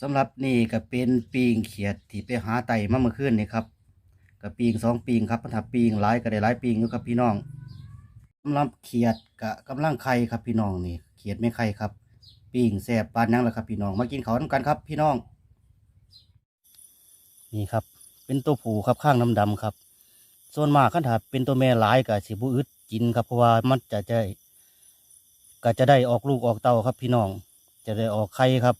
สำหรับนี่ก็เป็นปีงเขียดที่ไปหาไต่มาเมื่อคืนนี่ครับก็ปีงสองปีงครับปัญหาปีงหลายก็ได้หลายปีงอยู่ครับพี่น้องสำหรับเขียดกะกำลังไข่ครับพี่น้องนี่ เขียดไม่ไข่ครับ ปีงแสบปานยังแล้วครับพี่น้อง มากินเขาวน้ำกันครับ พี่น้อง นี่ครับ เป็นตัวผูครับข้างน้ำดำครับ ส่วนมากขันถาเป็นตัวแม่หลายกับสิบุอึดกินครับเพราะว่ามันจะได้ก็จะได้ออกลูกออกเต้าครับพี่น้อง จะได้ออกไข่ครับ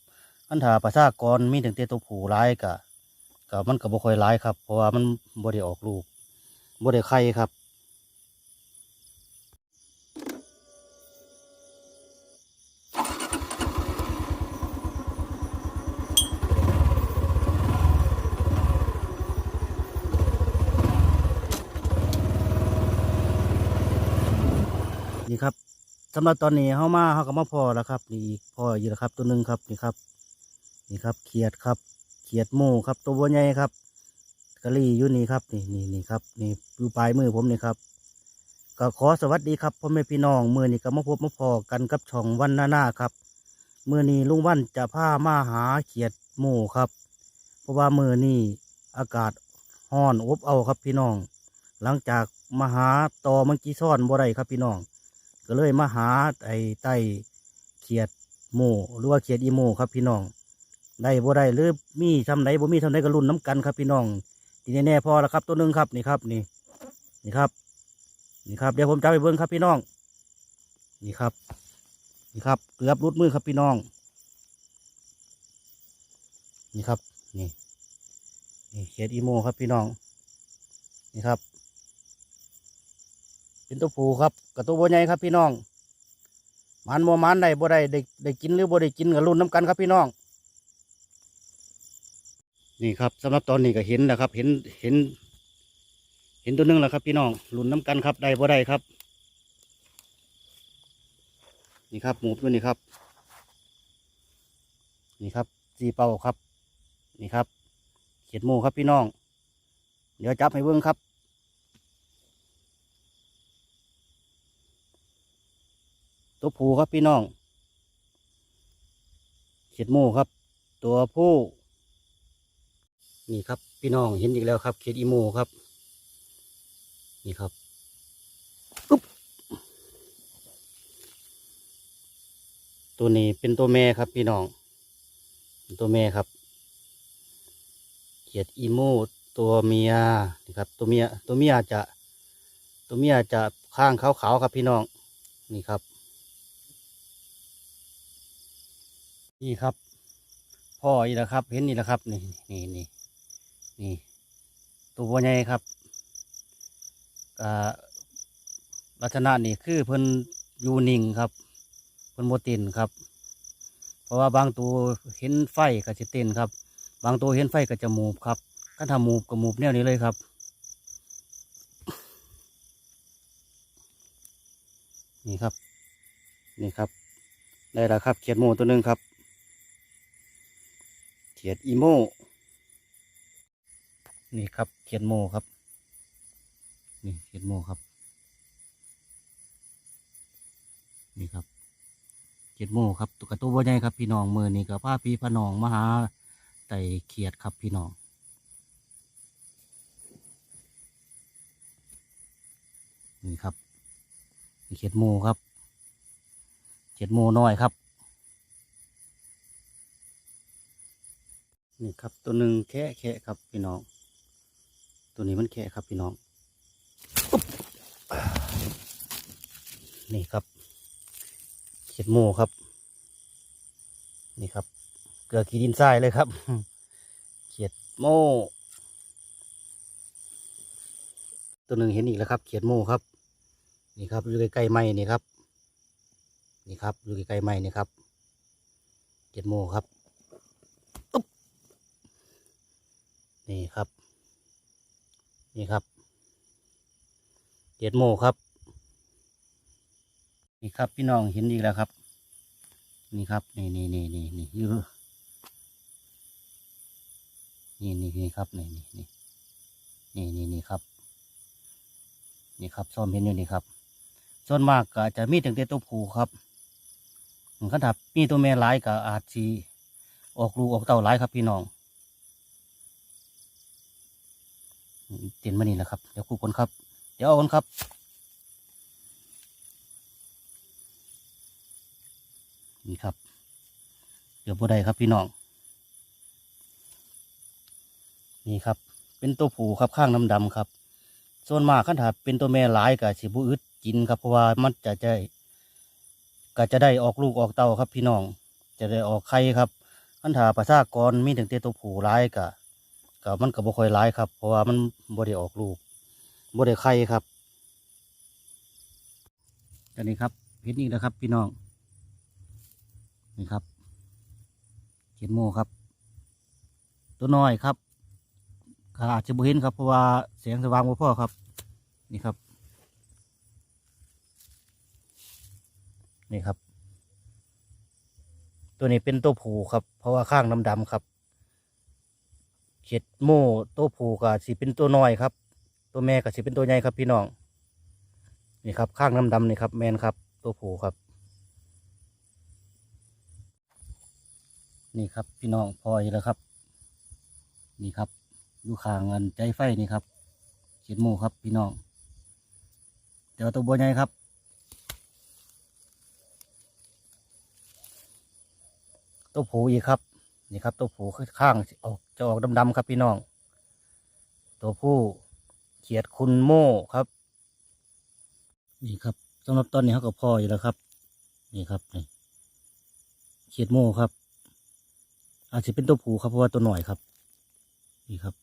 ขันถาประชากรมีถึงแต่ตัวผูร้ายกะก็มันก็บ่ค่อยหลายครับ เพราะว่ามันบ่ได้ออกลูกบ่ได้ไข่ครับนี่ครับสำหรับตอนนี้เฮามาเฮาก็มาพอแล้วครับ นี่อีกพออยู่แล้วครับตัวหนึ่งครับนี่ครับ นี่ครับเขียดครับ เขียดหมูครับ ตัวบัวใหญ่ครับกะลี่อยู่นี่ครับ นี่นี่นี่ครับนี่อยู่ปลายมือผมนี่ครับก็ขอสวัสดีครับพ่อแม่พี่น้องมือนี้ก็มาพบมาพอกันกับช่องวันหน้าหน้าครับมือนี้ลุงวันจะพามาหาเขียดหมูครับ เพราะว่ามือนี้อากาศร้อนอบเอาครับพี่น้อง หลังจากมาหาตอมังกี้ซ่อนบ่ได้ครับพี่น้อง ก็เลยมาหาไอ้ไต้เขียดโมหรือว่าเขียดอีโมครับพี่น้อง ได้บ่ได้หรือมีทำไหนบ่มีทำไหนก็รุ่นน้ำกันครับพี่น้องทีแน่ๆพอแล้วครับตัวหนึ่งครับนี่ครับนี่นี่ครับ นี่ครับเดี๋ยวผมจะไปเบิ้งครับพี่น้อง นี่ครับ นี่ครับเกือบรุดมือครับพี่น้อง นี่ครับนี่นี่เขียดอีโมครับพี่น้อง นี่ครับ เป็นตัวผูครับกับตัวบัวใหญ่ครับพี่น้องมันโมมันได้บ่ได้ได้ได้กินหรือบ่ได้กินกับรุ่นน้ำกันครับพี่น้อง นี่ครับสำหรับตอนนี้ก็เห็นแล้วครับ เห็นเห็น เห็นตัวหนึงแล้วครับ พี่น้องรุ่นน้ำกันครับได้บ่ได้ครับ นี่ครับหมูตัวนี้ครับ นี่ครับสีเป่าครับ นี่ครับ เขียดหมูครับพี่น้อง เดี๋ยวจับให้เบิ้งครับตัวผู้ครับพี่น้องเขียดหมูครับ ตัวผู้ นี่ครับ พี่น้องเห็นอีกแล้วครับเขียดอีโมครับ นี่ครับอุ๊บตัวนี้เป็นตัวแม่ครับ พี่น้องตัวแม่ครับเขียดอีโมตัวเมียนี่ครับ ตัวเมียตัวเมียจะตัวเมียจะข้างขาวๆครับพี่น้องนี่ครับ นี่ครับ พ่ออีกแล้วครับ เห็นนี่แล้วครับ นี่นี่นี่ นี่ตัวใหญ่ครับก็ลักษณะนี่คือเพิ่นอยูนิ่งครับเพิ่นโมตินครับ เพราะว่าบางตัวเห็นไฟก็จะเต้นครับ บางตัวเห็นไฟก็จะมูบครับถ้าทำมูบก็หมูบแนวนี้เลยครับ นี่ครับ นี่ครับได้แล้วครับเขียดโมตัวหนึ่งครับ เขียดอีโม นี่ครับเขียดโมครับ นี่เขียดโมครับ นี่ครับเขียดโมครับตัวกตัวบัวใหญ่ครับ พี่น้องมือนี่กับผ้าพี่พนองมหาไตเขียดครับพี่น้องนี่ครับเขียดโมครับเขียดโมน้อยครับ นี่ครับตัวหนึ่งแค่แค่ครับพี่น้อง ตัวนี้มันแค่ครับพี่น้องอนี่ครับเขียดโมครับ นี่ครับ เกลือกีดินทรายเลยครับ เขียดโมตัวหนึ่งเห็นอีกแล้วครับ เขียดโมครับ นี่ครับอยู่ใกล้ๆไม้นี่ครับ นี่ครับอยู่ใกล้ๆไม้นี่ครับเขียดโมครับนี่ครับ นี่ครับเจ็ดโมครับ นี่ครับพี่น้องเห็นอีกแล้วครับ นี่ครับนี่นี่นี่นี่นี่ยูนี่นี่นี่ครับนี่นี่นี่นี่นี่นี่ครับ นี่ครับซ่อมเห็นอยู่นี่ครับ ส่วนมากก็จะมีตั้งแต่ตัวผูครับขันถับมีตัวแม่หลายก็อาจสีออกลูกออกเต่าหลายครับพี่น้อง เตียนมานี่แหละครับ เดี๋ยวคู่คนครับ เดี๋ยวเอาคนครับนี่ครับเดี๋ยวบ่ได้ครับพี่น้อง นี่ครับ เป็นตัวผูครับข้างดำๆครับ ส่วนมากขันถาเป็นตัวแม่หลายกับสิบุอึดกินครับเพราะว่ามันจะจะก็จะได้ออกลูกออกเต้าครับพี่น้อง จะได้ออกไข่ครับขันถาประชากรมีถึงแต่ตัวผูหลายกะ ก็มันก็บ่ค่อยหลายครับ เพราะว่ามันบ่ได้ออกลูกบ่ได้ไข่ครับอันนี้ครับเห็นอีกแล้วครับ พี่น้องนี่ครับเขียนโมครับ ตัวน้อยครับก็อาจจะบ่เห็นครับเพราะว่าแสงสว่างบ่พอครับ นี่ครับ นี่ครับ ตัวนี้เป็นตัวผูครับ เพราะว่าข้างดำๆครับ เขียดโม่ตัวผูก็สิเป็นตัวน้อยครับ ตัวแม่ก็สิเป็นตัวใหญ่ครับพี่น้องนี่ครับข้างดำๆนี่ครับแมนครับ ตัวผูครับ นี่ครับพี่น้องพอยแล้วครับ นี่ครับดูข้างเงินใจไฟนี่ครับเขียดโม่ครับพี่น้องเดี๋ยวตัวบัวใหญ่ครับตัวผูอีกครับ นี่ครับตัวผูข้างออกจะออกดำๆครับพี่น้อง ตัวผู้เขียดคุณโม่ครับ นี่ครับสำหรับตอนนี้เขาก็พออยู่แล้วครับ นี่ครับนี่เขียดโม่ครับ อาจจะเป็นตัวผูครับเพราะว่าตัวหน่อยครับ นี่ครับ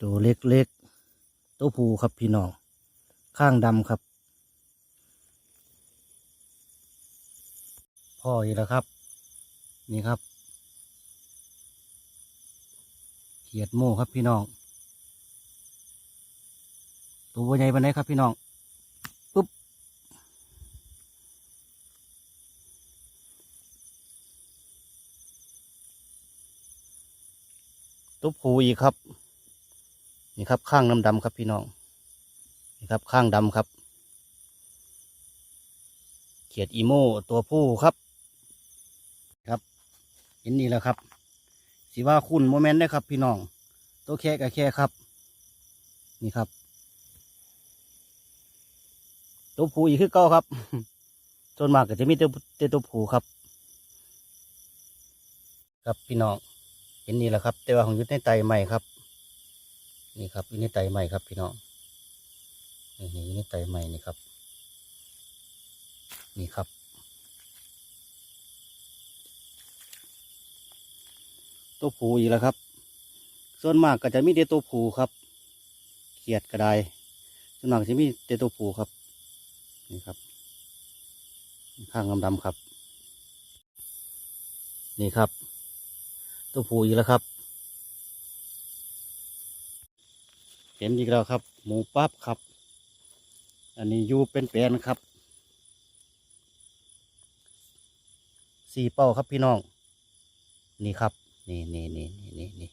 ตัวเล็กๆตัวผูครับพี่น้องข้างดำครับพ่ออีกแล้วครับ นี่ครับ เขียดโม่ครับพี่น้อง ตัวใหญ่ปานไหนครับพี่น้องปุ๊บตัวผูอีกครับ นี่ครับข้างดำๆครับพี่น้อง นี่ครับข้างดำครับ เขียดอีโม่ตัวผู้ครับ เห็นนี่แล้วครับสีว่าคุณโมเมนต์ได้ครับ พี่น้องตัวแค่กับแค่ครับ นี่ครับ ตัวผู้อีกคือเก้าครับส่วนมากก็จะมีแต่ตัวผู้ครับ ครับพี่น้องเห็นนี่แหละครับ แต่ว่าของยุทธในไตใหม่ครับ นี่ครับอยู่ในไตใหม่ครับ พี่น้องนี่นี่อยู่ในไตใหม่นี่ครับ นี่ครับ ตัวผูอีกแล้วครับ ส่วนมากก็จะมีแต่ตัวผูครับ เขียดก็ได้ส่วนมากจะมีแต่ตัวผูครับ นี่ครับ ข้างดำๆครับ นี่ครับ ตัวผูอีกแล้วครับ เห็นอีกแล้วครับ หมูปั๊บครับ อันนี้ยูเป็นแปลนครับสี่เป้าครับพี่น้อง นี่ครับ นี่นี่นี่นี่นี่นี่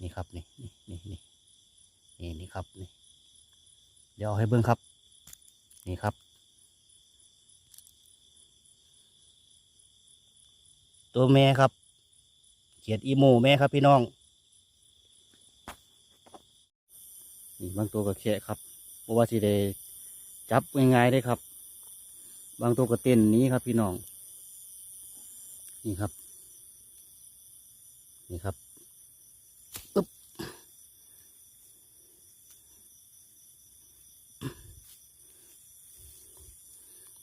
นี่ครับนี่นี่นี่นี่นี่ครับนี่เดี๋ยวเอาให้เบิ้งครับ นี่ครับ ตัวแม่ครับเขียดอีโมแม่ครับพี่น้อง นี่บางตัวก็แค่ครับเพราะว่าสิได้จับง่ายๆได้ครับ บางตัวก็เต้นนี้ครับพี่น้อง นี่ครับ นี่ครับปึ๊บ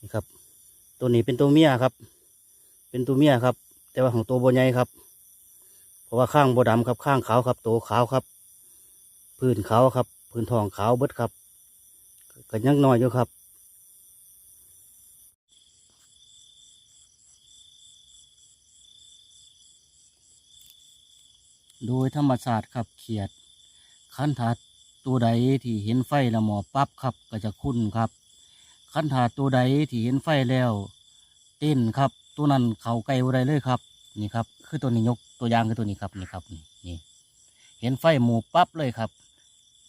นี่ครับ ตัวนี้เป็นตัวเมียครับ เป็นตัวเมียครับ แต่ว่าของตัวโบใหญ่ครับ เพราะว่าข้างโบดำครับ ข้างขาวครับ ตัวขาวครับ พื้นขาวครับ พื้นทองขาวเบิดครับก็ยังน้อยอยู่ครับ โดยธรรมศาสตร์ครับเขียดคันถาตัวใดที่เห็นไฟและหมอปั๊บครับก็จะคุ้นครับคันถาตัวใดที่เห็นไฟแล้ว เต้นครับ ตัวนั้นเขาไกลอะไรเลยครับ นี่ครับ คือตัวนี้ยกตัวอย่างคือตัวนี้ครับนี่ครับนี่เห็นไฟหมูปั๊บเลยครับ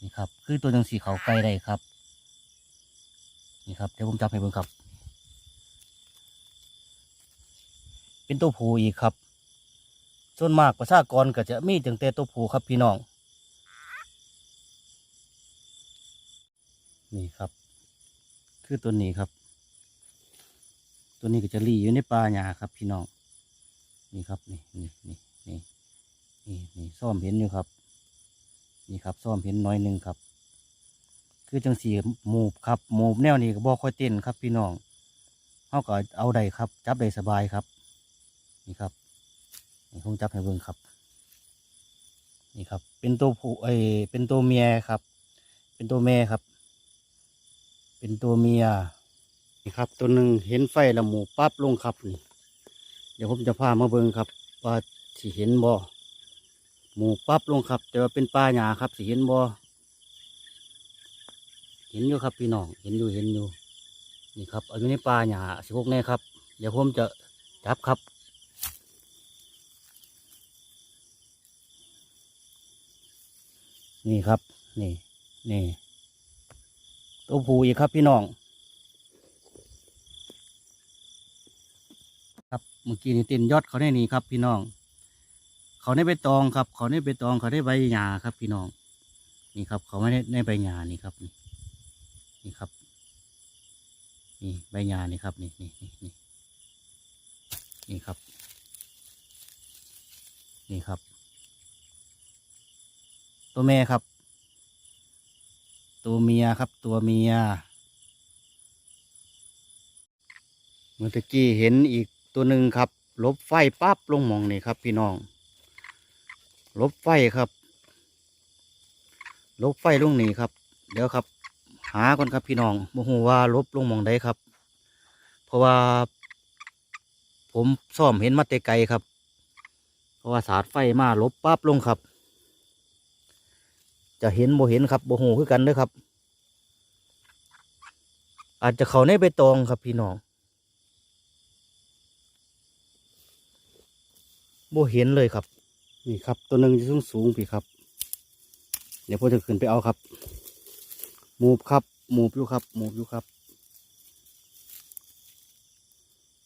นี่ครับ คือตัวจังสีเขาไกลได้ครับ นี่ครับเดี๋ยวผมจับให้เบิ่งครับ เป็นตัวผู้อีกครับ ส่วนมากประชากรก็จะมีตั้งแต่ตัวผู้ครับพี่น้อง นี่ครับ คือตัวนี้ครับ ตัวนี้ก็จะรีอยู่ในป่าหญ้าครับพี่น้อง นี่ครับนี่นี่นี่นี่นี่นี่ซ่อมเห็นอยู่ครับ นี่ครับซ่อมเห็นน้อยหนึ่งครับ คือจังสีหมูบครับหมูบแนวนี้ก็บ่ค่อยเต้นครับพี่น้องเขาก็เอาได้ครับ จับได้สบายครับ นี่ครับ นี่คงจับให้เบิ่งครับ นี่ครับ เป็นตัวผู้เอเป็นตัวเมียครับ เป็นตัวแม่ครับ เป็นตัวเมียนี่ครับ ตัวหนึ่งเห็นไฟละหมูปั๊บลงครับนี่ เดี๋ยวผมจะพามาเบิ่งครับว่าสิเห็นบ่หมูปั๊บลงครับ แต่ว่าเป็นป่าหญ้าครับสิเห็นบ่เห็นอยู่ครับพี่น้องเห็นอยู่เห็นอยู่นี่ครับเอาอยู่ในป่าหญ้าสิพวกแน่ครับ เดี๋ยวผมจะจับครับ นี่ครับ นี่ นี่ ตัวผู้อีกครับพี่น้อง ครับเมื่อกี้นี่เต้นยอดเขาได้นี่ครับ พี่น้อง เขาได้ใบตองครับ เขาได้ใบตองเขาได้ใบหญ้าครับ พี่น้อง นี่ครับ เขาไม่ได้ในใบหญ้านี่ครับ นี่นี่ครับ นี่ใบหญ้านี่ครับ นี่นี่นี่นี่นี่ครับ นี่ครับ ตัวแม่ครับ ตัวเมียครับ ตัวเมีย เมื่อตะกี้เห็นอีกตัวหนึ่งครับ ลบไฟปั๊บลงมองนี่ครับ พี่น้อง ลบไฟครับ ลบไฟลงนี่ครับ เดี๋ยวครับ หาก่อนครับพี่น้องโมโหว่าลบลงมองใดครับ เพราะว่า ผมซ่อมเห็นมาแต่ไกลครับ เพราะว่าสาดไฟมาลบปั๊บลงครับ จะเห็นโมเห็นครับโมโหคือกันเด้อครับ อาจจะเขาในใบตองครับพี่น้องโบเห็นเลยครับ นี่ครับ ตัวหนึ่งจะสูงสูงพี่ครับ เดี๋ยวผมจะขึ้นไปเอาครับหมูบครับหมูบอยู่ครับหมูบอยู่ครับ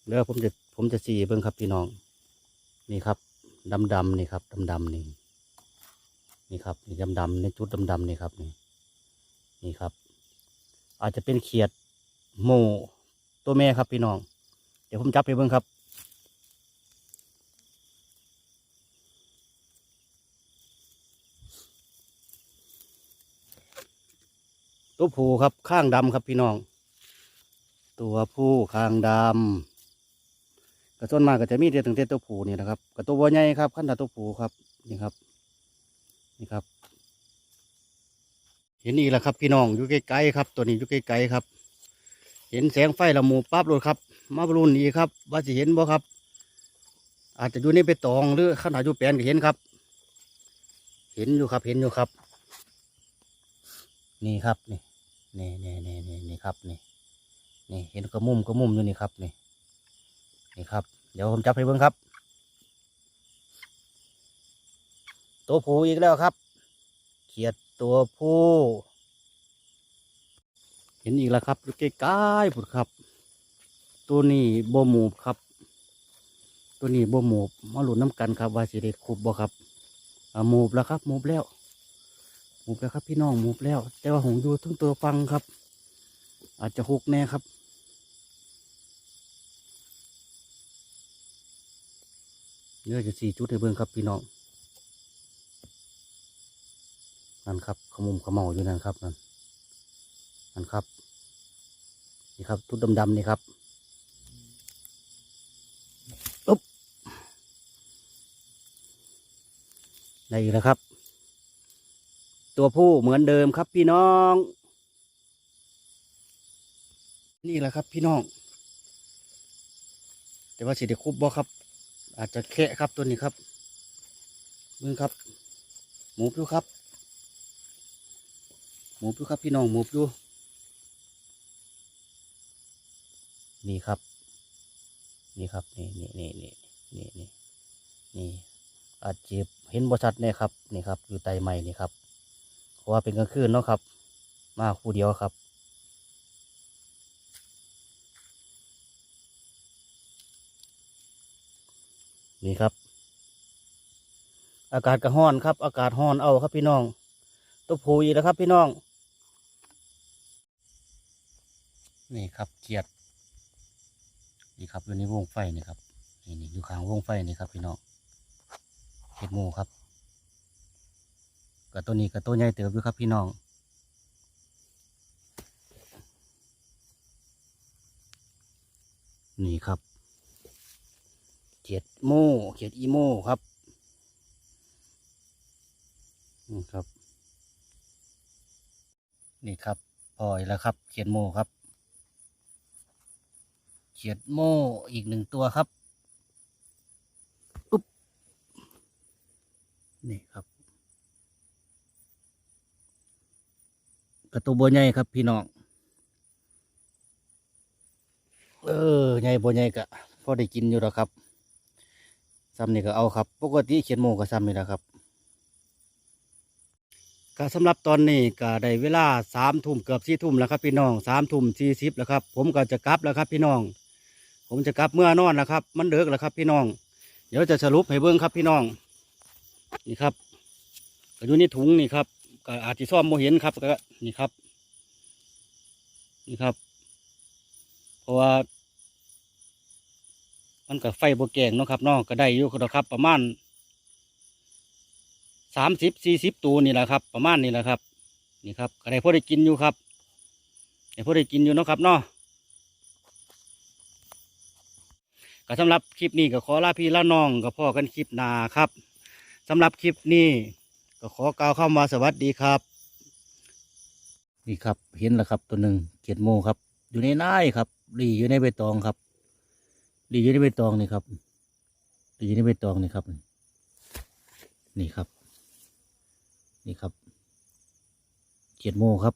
เดี๋ยวผมจะผมจะสีเบิ้งครับพี่น้อง นี่ครับดำดำนี่ครับดำดำนี่ นี่ครับนี่ดำดำๆในจุดดำดำๆนี่ครับนี่นี่ครับ อาจจะเป็นเขียดโมตัวแม่ครับพี่น้อง เดี๋ยวผมจับไปเบิ้งครับ ตัวผู้ครับข้างดำครับพี่น้อง ตัวผู้ข้างดำกระส่วนมากก็จะมีแต่ตั้งแต่ตัวผู้นี่นะครับกับตัวบัวใหญ่ครับขั้นตาตัวผู้ครับนี่ครับ นี่ครับ เห็นอีกแล้วครับพี่น้องอยู่ใกล้ๆครับ ตัวนี้อยู่ใกล้ๆครับ เห็นแสงไฟละหมูปั๊บเลยครับ มาบรุนอีกครับ ว่าจะเห็นบ่ครับ อาจจะอยู่ในไปตองหรือขนาดอยู่แปลนก็เห็นครับ เห็นอยู่ครับเห็นอยู่ครับ นี่ครับนี่นี่นี่นี่นี่นี่ครับนี่นี่เห็นกระมุมกระมุมอยู่นี่ครับนี่นี่ครับ เดี๋ยวผมจับให้เบิ่งครับ ตัวผู้อีกแล้วครับ เขียดตัวผู้ เห็นอีกแล้วครับอยู่ใกล้ๆผุดครับ ตัวนี้โบหมูบครับ ตัวนี้โบหมูบมาหลุดน้ำกันครับ ว่าสิเด็คุบบ่ครับหมูบแล้วครับหมูบแล้วหมูบแล้วครับ พี่น้องหมูบแล้ว แต่ว่าหงอยู่ทั้งตัวฟังครับ อาจจะหกแน่ครับเนื้อจะสี่จุดให้เบิ่งครับพี่น้อง นั่นครับขมุมขมเมาอยู่นั่นครับนั่นนั่นครับนี่ครับทุดดำๆนี่ครับอุ๊บได้อีกแล้วครับ ตัวผู้เหมือนเดิมครับพี่น้อง นี่แหละครับพี่น้อง แต่ว่าสิเดคุบบ่ครับ อาจจะแคะครับตัวนี้ครับมึงครับ หมูพิวครับ หมูพิวครับพี่น้องหมูพิวนี่ครับ นี่ครับนี่นี่นี่นี่นี่นี่นี่อาจจะเห็นบริษัทเนี่ยครับนี่ครับ อยู่ใต้ไม้นี่ครับเพราะว่าเป็นกลางคืนเนาะครับ มาคู่เดียวครับนี่ครับ อากาศก็ร้อนครับ อากาศร้อนเอาครับพี่น้อง ตัวผูอีกแล้วครับ พี่น้อง นี่ครับเกียดนี่ครับอยู่ในวงไฟนี่ครับนี่นี่อยู่ข้างวงไฟนี่ครับ พี่น้องเห็ดหมูครับกับตัวนี้กับตัวใหญ่เติบอยู่ครับ พี่น้องนี่ครับเขียดโม่เขียดอีโม่ครับนี่ครับ นี่ครับปล่อยแล้วครับ เขียดโมครับ เขียดโมอีกหนึ่งตัวครับอุ๊บนี่ครับกระตัวบัวใหญ่ครับ พี่น้อง เออใหญ่บัวใหญ่กะพอได้กินอยู่แล้วครับซ้ำนี่ก็เอาครับ ปกติเขียนโมก็ซ้ำนี่แหละครับ ก็สำหรับตอนนี้ก็ได้เวลาสามทุ่มเกือบสี่ทุ่มแล้วครับพี่น้องสามทุ่มสี่สิบแล้วครับ ผมก็จะกลับแล้วครับพี่น้อง ผมจะกลับเมื่อนอนแล้วครับ มันเดึกแล้วครับพี่น้อง เดี๋ยวจะสรุปให้เบิ้งครับพี่น้อง นี่ครับก็อยู่ในถุงนี่ครับก็อาจจะซ่อมโมเห็นครับก็นี่ครับ นี่ครับ เพราะว่า มันก็ไฟโบแกงเนาะครับนาะก็ได้อยู่ครับประมาณ สามสิบสี่สิบตัวนี่แหละครับ ประมาณนี้แหละครับ นี่ครับก็ได้พอได้กินอยู่ครับได้พอได้กินอยู่เนาะครับเนาะก็สำหรับคลิปนี้ก็ขอลาพี่ลาน้องก็พ่อกันคลิปหนาครับสำหรับคลิปนี้ก็ขอกล่าวคำว่าสวัสดีครับ นี่ครับเห็นแล้วครับตัวหนึ่งเกียดโมครับ อยู่ในน้ายครับรีอยู่ในใบตองครับดีอยู่ในใบตองนี่ครับดีอยู่ในใบตองนี่ครับ นี่ครับ นี่ครับเขียดโมครับ